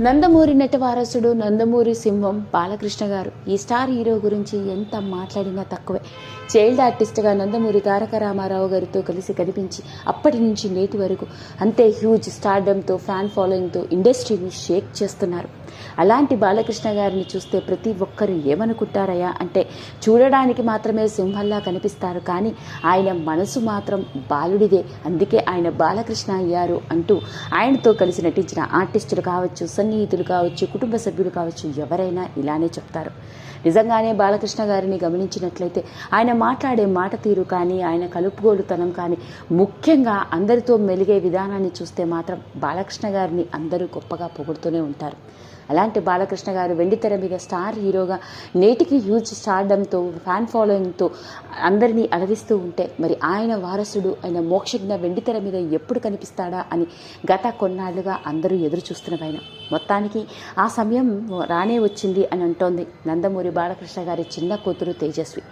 నందమూరి నటవారసుడు నందమూరి సింహం బాలకృష్ణ గారు. ఈ స్టార్ హీరో గురించి ఎంత మాట్లాడినా తక్కువే. చైల్డ్ ఆర్టిస్ట్గా నందమూరి తారక రామారావు గారితో కలిసి కనిపించి అప్పటి నుంచి నేటి వరకు అంతే హ్యూజ్ స్టార్డమ్తో ఫ్యాన్ ఫాలోయింగ్తో ఇండస్ట్రీని షేక్ చేస్తున్నారు. అలాంటి బాలకృష్ణ గారిని చూస్తే ప్రతి ఒక్కరు ఏమనుకుంటారయ్యా అంటే చూడడానికి మాత్రమే సింహంలా కనిపిస్తారు కానీ ఆయన మనసు మాత్రం బాలుడిదే. అందుకే ఆయన బాలకృష్ణ అయ్యారు అంటూ ఆయనతో కలిసి నటించిన ఆర్టిస్టులు కావచ్చు సన్ సన్నిహితులు కావచ్చు కుటుంబ సభ్యులు కావచ్చు ఎవరైనా ఇలానే చెప్తారు. నిజంగానే బాలకృష్ణ గారిని గమనించినట్లయితే ఆయన మాట్లాడే మాట తీరు కానీ ఆయన కలుపుగోలుతనం కానీ ముఖ్యంగా అందరితో మెలిగే విధానాన్ని చూస్తే మాత్రం బాలకృష్ణ గారిని అందరూ గొప్పగా పొగుడుతూనే ఉంటారు. అలాంటి బాలకృష్ణ గారు వెండితెర మీద స్టార్ హీరోగా నేటికి హ్యూజ్ స్టార్డంతో ఫ్యాన్ ఫాలోయింగ్తో అందరినీ అలరిస్తూ ఉంటే మరి ఆయన వారసుడు ఆయన మోక్షజ్ఞ వెండితెర మీద ఎప్పుడు కనిపిస్తాడా అని గత కొన్నాళ్ళుగా అందరూ ఎదురు చూస్తున్న పైన మొత్తానికి ఆ సమయం రానే వచ్చింది అని అంటోంది నందమూరి బాలకృష్ణ గారి చిన్న కూతురు తేజస్వి.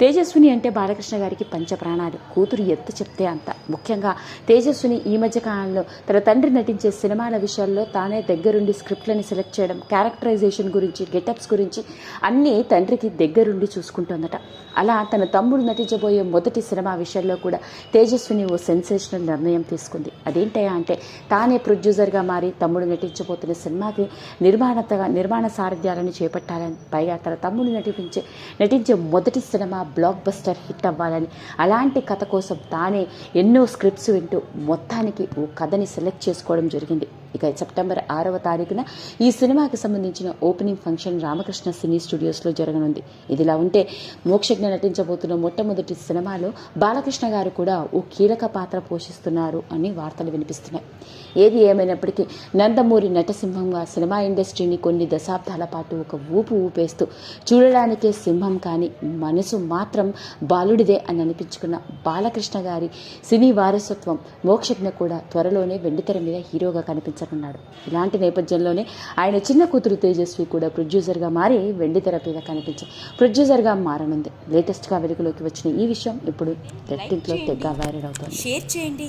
తేజస్విని అంటే బాలకృష్ణ గారికి పంచప్రాణాలు. కూతురు ఎత్తు చెప్తే అంత. ముఖ్యంగా తేజస్విని ఈ మధ్య కాలంలో తన తండ్రి నటించే సినిమాల విషయాల్లో తానే దగ్గరుండి స్క్రిప్ట్లని సెలెక్ట్ చేయడం క్యారెక్టరైజేషన్ గురించి గెటప్స్ గురించి అన్నీ తండ్రికి దగ్గరుండి చూసుకుంటుందట. అలా తన తమ్ముడు నటించబోయే మొదటి సినిమా విషయంలో కూడా తేజస్విని ఓ సెన్సేషనల్ నిర్ణయం తీసుకుంది. అదేంటయా అంటే తానే ప్రొడ్యూసర్గా మారి తమ్ముడు నటించబోతున్న సినిమాకి నిర్మాణతగా నిర్మాణ సారథ్యాలను చేపట్టాలని పైగా తన తమ్ముడు నటించే నటించే మొదటి సినిమా బ్లాక్ బస్టర్ హిట్ అవ్వాలని అలాంటి కథ కోసం తానే ఎన్నో స్క్రిప్ట్స్ వింటూ మొత్తానికి ఓ కథని సెలెక్ట్ చేసుకోవడం జరిగింది. ఇక సెప్టెంబర్ ఆరవ తారీఖున ఈ సినిమాకి సంబంధించిన ఓపెనింగ్ ఫంక్షన్ రామకృష్ణ సినీ స్టూడియోస్లో జరగనుంది. ఇదిలా ఉంటే మోక్షజ్ఞ నటించబోతున్న మొట్టమొదటి సినిమాలో బాలకృష్ణ గారు కూడా ఓ కీలక పాత్ర పోషిస్తున్నారు అని వార్తలు వినిపిస్తున్నాయి. ఏది ఏమైనప్పటికీ నందమూరి నటసింహంగా సినిమా ఇండస్ట్రీని కొన్ని దశాబ్దాల పాటు ఒక ఊపు ఊపేస్తూ చూడడానికే సింహం కానీ మనసు మాత్రం బాలుడిదే అని అనిపించుకున్న బాలకృష్ణ గారి సినీ వారసత్వం మోక్షజ్ఞ కూడా త్వరలోనే వెండితెర మీద హీరోగా కనిపించనున్నాడు. ఇలాంటి నేపథ్యంలోనే ఆయన చిన్న కూతురు తేజస్వి కూడా ప్రొడ్యూసర్గా మారి వెండితెర మీద కనిపించి ప్రొడ్యూసర్గా మారనుంది. లేటెస్ట్గా వెలుగులోకి వచ్చిన ఈ విషయం ఇప్పుడు నెట్టింట్లో తెగ్గా వైరల్ అవుతుంది. షేర్ చేయండి.